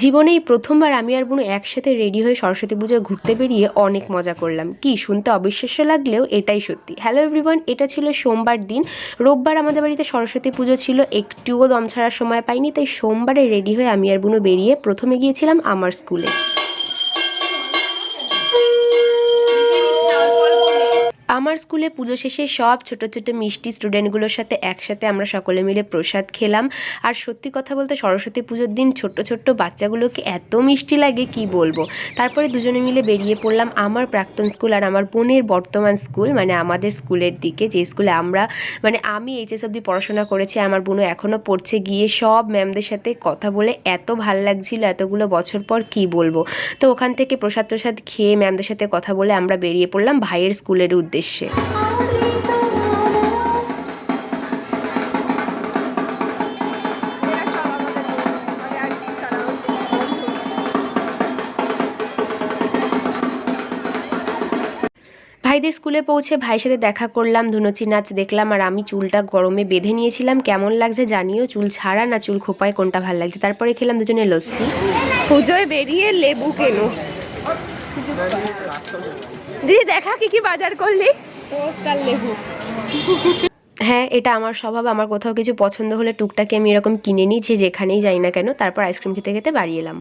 জীবনে এই প্রথমবার আমি আর বোনো একসাথে রেডি হয়ে সরস্বতী পুজোয় ঘুরতে বেরিয়ে অনেক মজা করলাম। কি শুনতে অবিশ্বাস্য লাগলেও এটাই সত্যি। হ্যালো এভরিওয়ান এটা ছিল সোমবার দিন। রোববার আমাদের বাড়িতে সরস্বতী পুজো ছিল, একটুও দম ছাড়ার সময় পাইনি, তাই সোমবারে রেডি হয়ে আমি আর বোনো বেরিয়ে প্রথমে গিয়েছিলাম আমার স্কুলে। আমার স্কুলে পুজো শেষে সব ছোট ছোট মিষ্টি স্টুডেন্টগুলোর সাথে একসাথে আমরা সকলে মিলে প্রসাদ খেলাম। আর সত্যি কথা বলতে সরস্বতী পুজোর দিন ছোট্ট ছোট্ট বাচ্চাগুলোকে এত মিষ্টি লাগে, কি বলব? তারপরে দুজনে মিলে বেরিয়ে পড়লাম আমার প্রাক্তন স্কুল আর আমার বোনের বর্তমান স্কুল মানে আমাদের স্কুলের দিকে। যে স্কুলে আমরা মানে আমি এইচএস অবধি পড়াশোনা করেছি, আর আমার বোনও এখনও পড়ছে। গিয়ে সব ম্যামদের সাথে কথা বলে এত ভালো লাগছিল, এতগুলো বছর পর কি বলব? তো ওখান থেকে প্রসাদ প্রসাদ খেয়ে ম্যামদের সাথে কথা বলে আমরা বেরিয়ে পড়লাম ভাইয়ের স্কুলের উদ্দেশ্যে। বন্ধু ভাইদের স্কুলে পৌঁছে ভাইয়ের সাথে দেখা করলাম, ধুনুচি নাচ দেখলাম, আর আমি চুলটা গরমে বেঁধে নিয়েছিলাম। কেমন লাগছে জানিও, চুল ছাড়া না চুল খোপায়, কোনটা ভালো লাগছে? তারপরে খেলাম দুজনে লস্যি। পুজোয় বেরিয়ে লেবু কেনো। দিদি দেখা কি কি বাজার করলি? টোস্ট আর লেবু। হ্যাঁ এটা আমার স্বভাব। আমার কোথাও কিছু পছন্দ হলে টুকটাকে আমি এরকম কিনে নিই যে যেখানেই যাই না কেন তারপর আইসক্রিম খেতে খেতে বাড়ি এলাম।